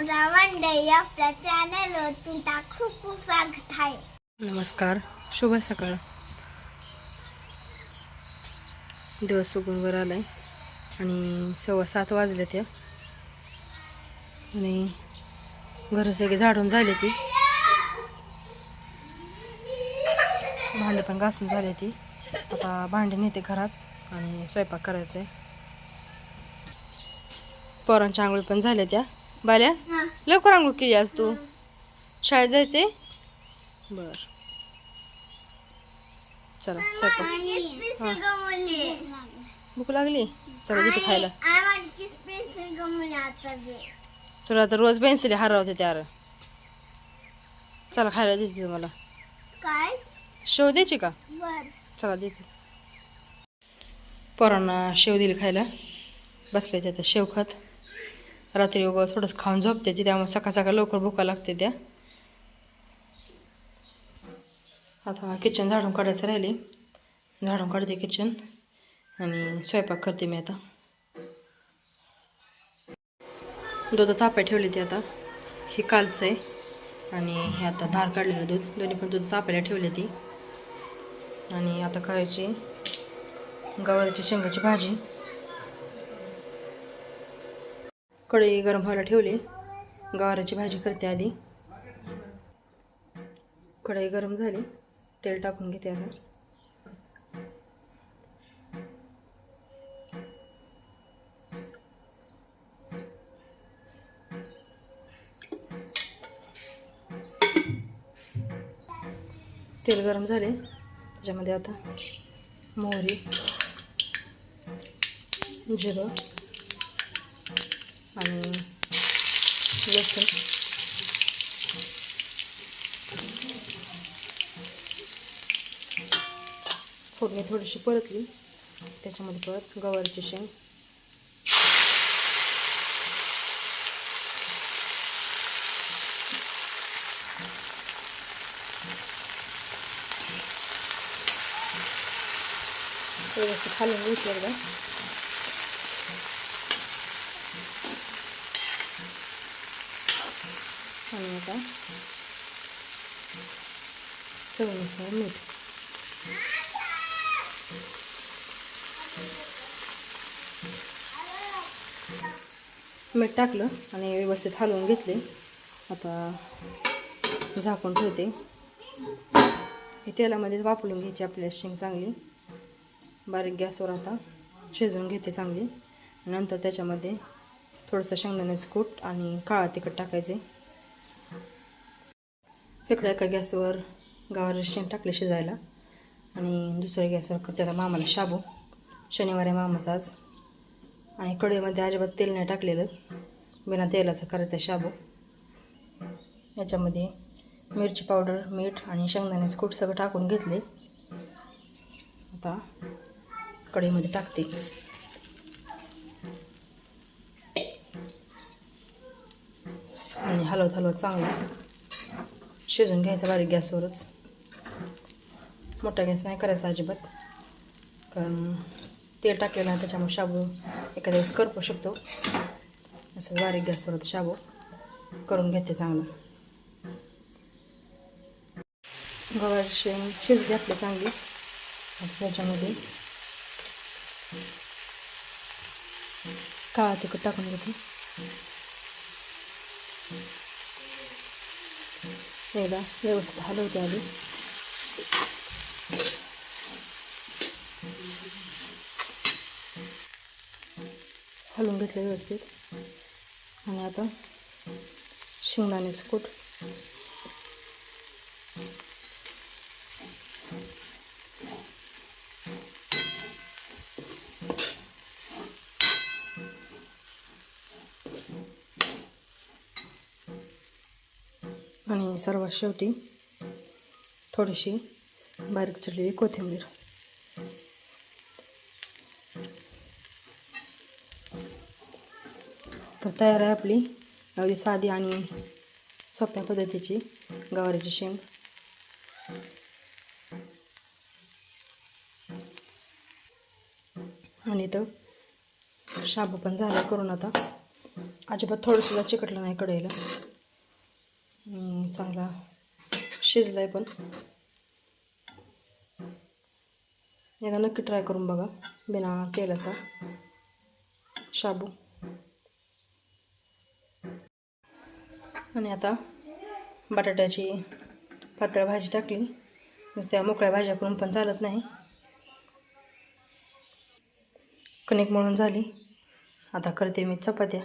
मंडळी आपल्या चॅनलवर तुमचा खूप खूप स्वागत आहे नमस्कार शुभ सकाळ. दिवस उगून वर आलाय आणि सव्वा सात वाजले त्या आणि घर सगळे झाडून झाले ती. भांडे पण घासून झाले ती. आता भांडे नेते घरात आणि स्वयंपाक करायचा आहे पोरांच्या आंघोळी पण झाल्या त्या बाल्या? हा. लवकर आंघोळ केली आज तू. शाळेत जायचे बर. चला स्वयंपाक. भूक लागली? चला तिथे खायला. तुला तर रोज पेन्सिल हरवते त्यावर चला खायला देते तुम्हाला. काय? शेव द्यायची का? बर. चला देते. पोरांना शेव दिली खायला. बसले त्या शेव खात रात्री वगैरे थोडंसं खाऊन झोपते ते त्यामुळे सकाळ सकाळ लवकर भुका लागते त्या. आता किचन झाडून काढायचं राहिले. झाडून काढते किचन आणि स्वयंपाक करते मी आता. दूध तापाय ठेवली ते आता. हे कालचं आहे आणि हे आता धार काढलेलं दूध. दोन्ही पण दूध तापायला ठेवले ती. आणि आता करायची गवारीची शेंगाची भाजी. कढई गरम व्हायला ठेवली. गवाराची भाजी करते आधी. कढई गरम झाली. तेल टाकून घेते आता. तेल गरम झाले. त्याच्यामध्ये आता मोहरी जिरं आणि लसूण. फोडणी थोडीशी परतली. त्याच्यामध्ये परत गवारची शेंग. व्यवस्थित खालून घेतलं एकदा. आणि आता चवीनुसार मीठ. मीठ टाकलं आणि व्यवस्थित हलवून घेतले. आता झाकून ठेवते. हे तेलामध्येच वापरून घ्यायची आपल्याला शेंग चांगली. बारीक गॅसवर आता शिजवून घेते चांगली. नंतर त्याच्यामध्ये थोडंसं शेंगदाण्याचं कूट आणि काळा तिखट टाकायचे. इकडं एका गॅसवर गावाला शेण टाकले शिजायला. आणि दुसऱ्या गॅसवर त्याला मामाला शाबू. शनिवारी आहे मामाचा आज. आणि कढईमध्ये अजिबात तेल नाही टाकलेलं. बिना तेलाचं करायचं शाबू. याच्यामध्ये मिरची पावडर मीठ आणि शेंगदाण्याचं कूट सगळं टाकून घेतले. आता कढईमध्ये टाकते. आणि हलवत हलवत चांगलं शिजून घ्यायचं बारीक गॅसवरच. मोठा गॅस नाही करायचा अजिबात. कारण तेल टाकलेलं आहे त्याच्यामुळे शाबू एखाद्या वेळेस करपू शकतो. असं बारीक गॅसवर शाबू करून घेते चांगलं. गवार शेंग शिज घातले चांगली. त्याच्यामध्ये काळा तिखट टाकून घेते. एकदा व्यवस्थित हलवते आधी हलवून घेतलं व्यवस्थित आणि आता शेंगदाण्याचं कूट आणि सर्वात शेवटी थोडीशी बारीक चिरलेली कोथिंबीर. तर तयार आहे आपली अगदी साधी आणि सोप्या पद्धतीची गवारीची शेंग. आणि इथं शाबू पण झाला करून आता. अजिबात थोडंसुद्धा चिकटलं नाही कढईला. चांगला चांगला शिजलाय पण. एकदा नक्की ट्राय करून बघा. बिना तेलाचा. शाबू. आणि आता बटाट्याची पातळ भाजी टाकली. नुसत्या मोकळ्या भाज्या करून पण चालत नाही. कणिक म्हणून झाली. आता करते मी चपात्या.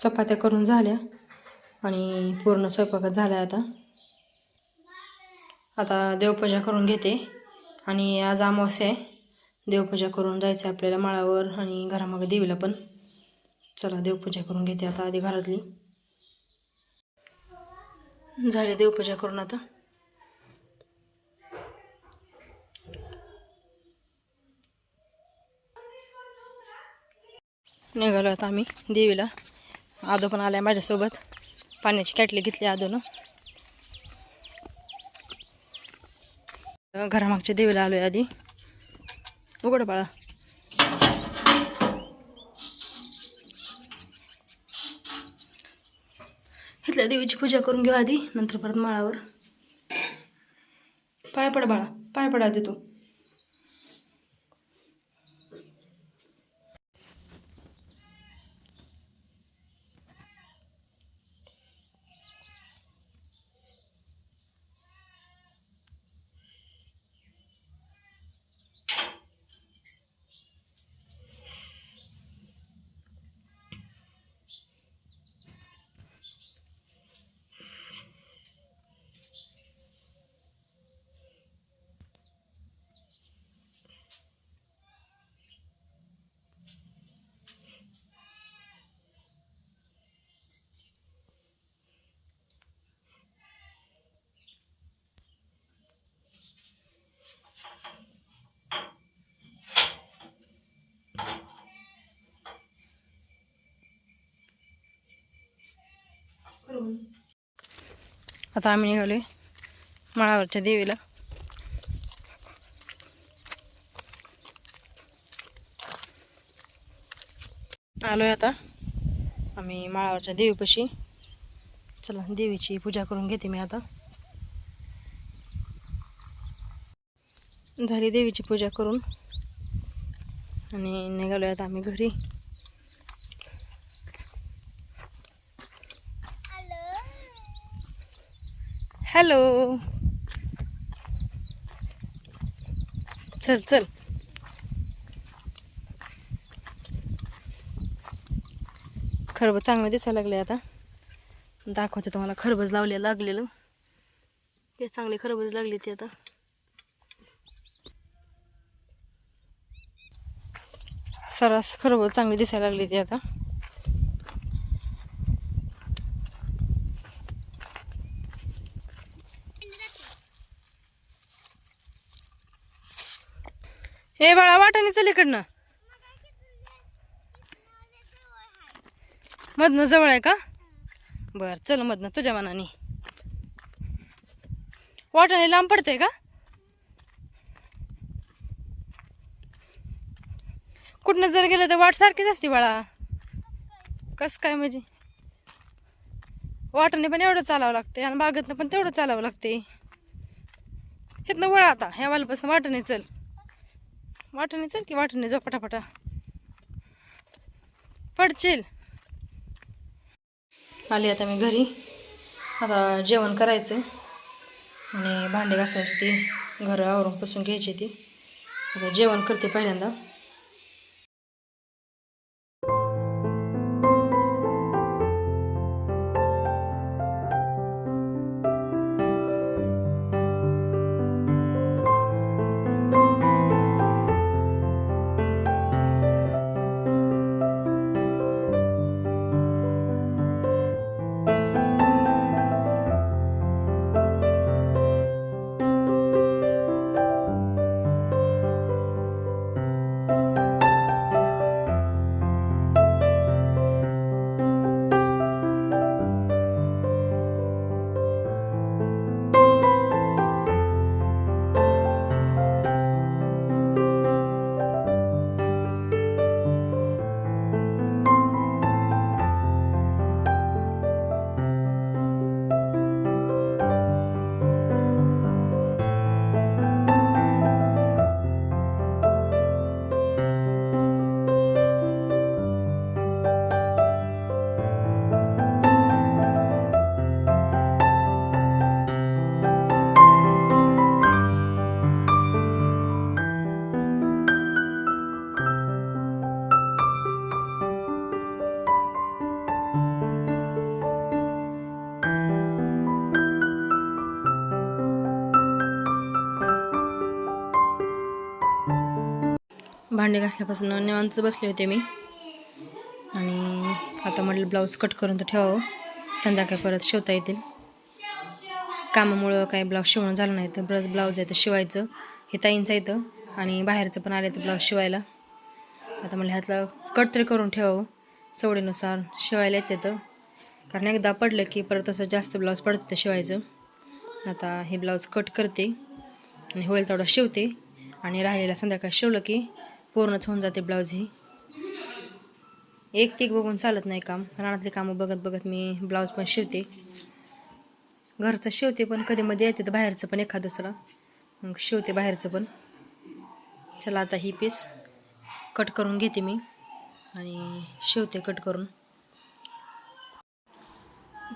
चपात्या करून झाल्या आणि पूर्ण स्वयंपाकात झाल्या आता. आता देवपूजा करून घेते आणि आज अमावस्या आहे. देवपूजा करून जायचं आहे आपल्याला माळावर आणि घरामागे देवीला पण. चला देवपूजा करून घेते आता आधी घरातली. झाली देवपूजा करून आता. निघालो आता आम्ही देवीला. आदो पण आलाय माझ्यासोबत. पाण्याची कॅटली घेतली आदोनं. घरामागच्या देवीला आलोय आधी. उघड बाळा. इथल्या देवीची पूजा करून घेऊ आधी नंतर परत माळावर. पाय पड बाळा पाय पडा आधी तू. आता आम्ही निघालोय माळावरच्या देवीला. आलोय आता. आम्ही माळावरच्या देवीपाशी. चला देवीची पूजा करून घेते मी आता. झाली देवीची पूजा करून. आणि निघालोय आता आम्ही घरी. हॅलो. चल चल. खरबज चांगलं दिसायला लागले आता. दाखवते तुम्हाला खरबज लावले लागलेलं. ते चांगले खरबज लागले ते आता. सरास खरबज चांगली दिसायला लागली ते आता. हे बाळा वाटाने चल इकडनं. मधनं जवळ आहे का? बर चल मधनं तुझ्या मनाने. वाटाने लांब पडते का? कुठनं जर गेलं तर वाट सारखीच असते बाळा. कस काय म्हणजे? वाटाने पण एवढं चालावं लागते आणि बागतनं पण तेवढं चालावं लागते हेतनं वळ आता ह्या वालपासून वाटाने चल. वाटणे चल की वाटणे जा पटापटा. पडचेल. आली आता मी घरी. आता जेवण करायचं आणि भांडे घासायचे ते. घर आवरून पुसून घ्यायची ती. आता जेवण करते पहिल्यांदा. भांडे घासल्यापासून निवांत बसले होते मी. आणि आता म्हटलं ब्लाऊज कट करून तर ठेवावं. संध्याकाळी परत शिवता येतील. कामामुळं काही ब्लाऊज शिवणं झालं नाही तर ब्रज ब्लाऊज आहे तर शिवायचं. हे ताईंचं येतं आणि बाहेरचं पण आलं तर ब्लाऊज शिवायला. आता म्हणलं ह्यातलं कट तरी करून ठेवावं. सवडीनुसार शिवायला येते तर. कारण एकदा पडलं की परत असं जास्त ब्लाऊज पडतं शिवायचं. आता हे ब्लाऊज कट करते. आणि होईल तेवढं शिवते. आणि राहिलेला संध्याकाळ शिवलं की पूर्णच होऊन जाते ब्लाऊज ही. एक ते एक बघून चालत नाही काम. रानातले कामं बघत बघत मी ब्लाऊज पण शिवते. घरचं शिवते पण कधी मध्ये येते तर बाहेरचं पण एखाद दुसरं. मग शिवते बाहेरचं पण. चला आता ही पीस कट करून घेते मी आणि शिवते कट करून.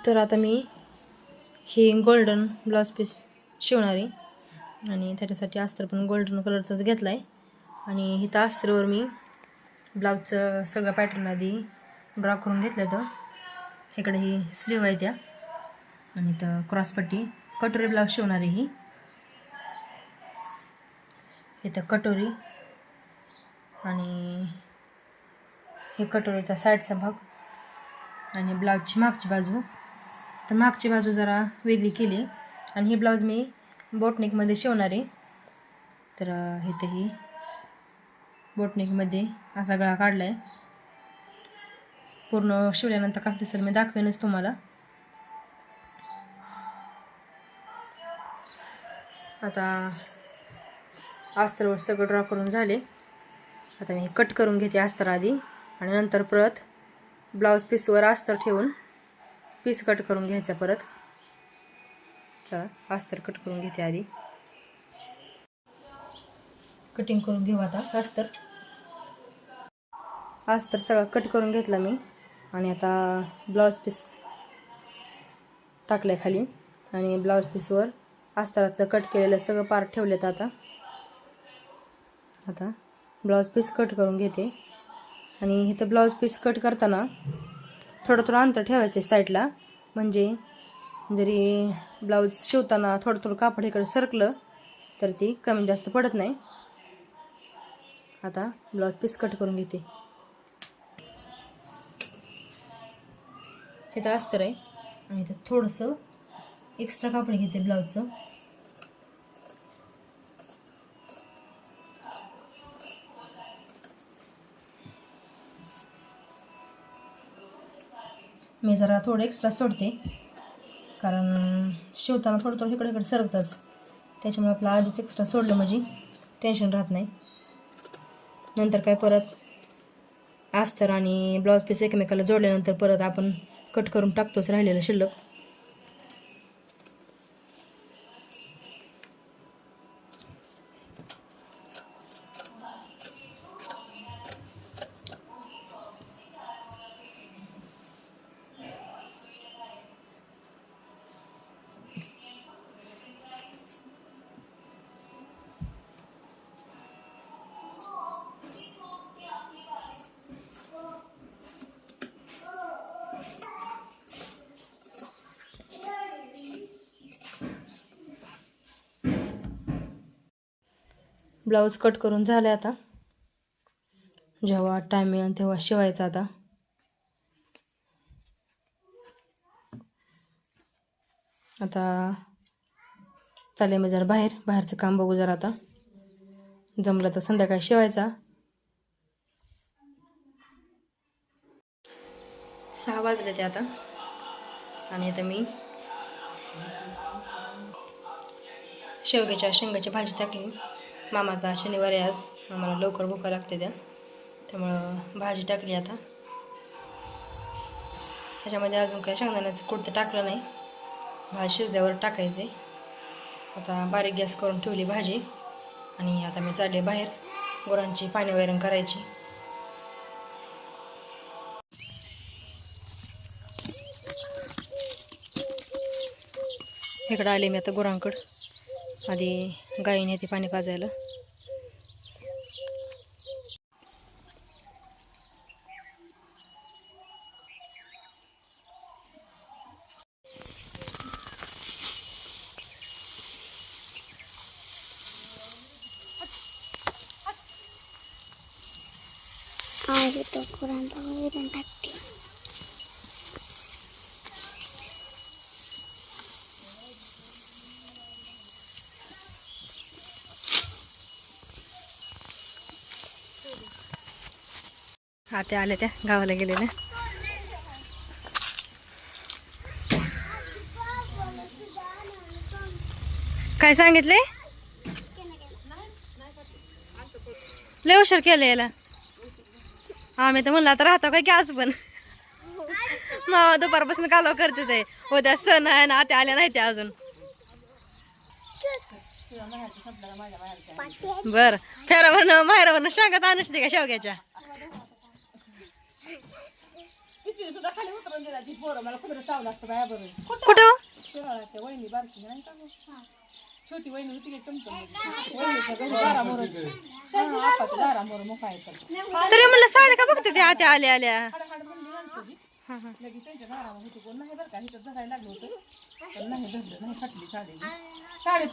तर आता मी हे गोल्डन ब्लाऊज पीस शिवणार. आहे आणि त्याच्यासाठी अस्तर पण गोल्डन कलरचंच घेतलं आहे आणि इथं अस्त्रवर मी ब्लाऊजचं सगळं पॅटर्न आधी ड्रॉ करून घेतलं होतं. इकडे ही स्लीव आहे त्या. आणि इथं क्रॉसपट्टी कटोरी ब्लाऊज शिवणार आहे ही. इथं कटोरी आणि हे कटोरीचा साईडचा भाग आणि ब्लाऊजची मागची बाजू. तर मागची बाजू जरा वेगळी केली आणि ही ब्लाऊज मी बोटनेकमध्ये शिवणार. आहे तर अं, इथे ही बोटनेकमध्ये असा गळा काढला आहे पूर्ण शिवल्यानंतर कसं दिसेल मी दाखवेनच तुम्हाला. आता अस्तरवर सगळं ड्रॉ करून झाले. आता मी हे कट करून घेते अस्तर आधी आणि नंतर परत ब्लाऊज पीसवर अस्तर ठेवून पीस कट करून घ्यायचा परत. चला अस्तर कट करून घेते आधी. कटिंग करून घेऊ आता. अस्तर अस्तर सगळं कट करून घेतला मी. आणि आता ब्लाऊज पीस टाकलं आहे खाली. आणि ब्लाऊज पीसवर अस्तराचं कट केलेलं सगळं पार ठेवलेत आता. आता ब्लाऊज पीस कट करून घेते. आणि इथं ब्लाऊज पीस कट करताना थोडं थोडं अंतर ठेवायचं आहे साईडला म्हणजे जरी ब्लाऊज शिवताना थोडं थोडं कापड इकडे सरकलं तर ती कमी जास्त पडत नाही. आता ब्लाऊज पीस कट करून घेते. इथं अस्तर आहे. आणि इथं थोडंसं एक्स्ट्रा कापड घेते ब्लाऊजचं मी जरा थोडं एक्स्ट्रा सोडते. कारण शिवताना थोडं थोडं इकडे इकडे सरकतंच. त्याच्यामुळे आपलं आधीच एक्स्ट्रा सोडलं म्हणजे टेन्शन राहत नाही. नंतर काय परत अस्तर आणि ब्लाऊज पीस एकमेकाला जोडल्यानंतर परत आपण कट करून टाकतोच राहिलेलं शिल्लक. ब्लाऊज कट करून झाले आता. जेव्हा टाईम मिळेल तेव्हा शिवायचा आता. आता चालेल मी जरा बाहेर. बाहेरचं काम बघू जरा आता. जमलं तर संध्याकाळी शिवायचा. सहा वाजले ते आता. आणि आता मी शेवग्याच्या शेंगाची भाजी टाकली. मामाचा शनिवारी आज. आम्हाला लवकर भुका लागते त्या त्यामुळं भाजी टाकली आता. ह्याच्यामध्ये अजून काही शेंगदाण्याचं कुडतं टाकलं नाही. भाजी शिजल्यावर टाकायचे. आता बारीक गॅस करून ठेवली भाजी. आणि आता मी चालले बाहेर. गुरांची पाणी वैरण करायची. इकडं आले मी आता गुरांकडं. आधी गाईने ते पाणी पाजायला. आणि तो कुरांचा त्या आल्या त्या गावाला गेलेल्या काय सांगितले? लय उशीर केलं याला. आम्ही तर म्हणलं आता राहतो काय की आज पण? मावा दुपारपासून कालव करते ते. उद्या सण आहे ना आता आल्या नाही त्या अजून. बर फेरावरनं माहेरावरनं शांगात आणूच दे का शेवग्याच्या? कुठं? तरी. म्हणलं साडे का बघते ते आत्या आल्या आल्या? हा, हा. साडी.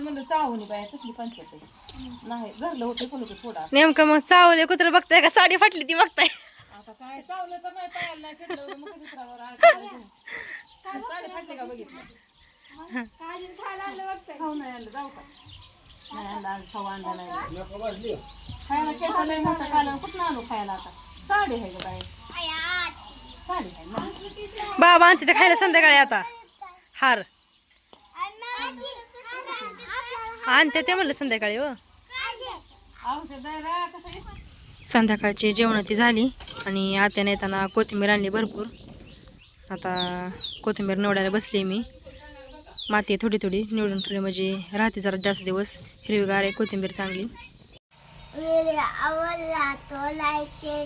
म्हणलं चावून बाय कसली पंचायत आहे. नाही घरलं होतं होतं थोडा नेमकं मग चावले कुत्र बघताय का? साडी फाटली ती बघताय. आता काय चावलं तर नाही पायाला नाही फिरलं होतं, मग कधी दुसऱ्यावर आळ करायचं. साडी फाटली का बघितलं? खाऊ नाही आणलं जाऊ का? नाही आणलं आज खाऊ आणलं नाही. खायला मोठं खायला कुठं आणू खायला आता? साडी आहे का बाय साडी आहे ना? बाबा आणते ते खायला संध्याकाळी आता. हार. आणते ते म्हणलं संध्याकाळी हो. औषध आहे रा कसं आहे? संध्याकाळची जेवण ती झाली आणि आत्याने येताना कोथिंबीर आणली भरपूर. आता कोथिंबीर निवडायला बसली मी. माती थोडी थोडी निवडून ठेवली म्हणजे राहते जरा जास्त दिवस. हिरवीगार आहे कोथिंबीर चांगली. आवडला तो लाईक शेअर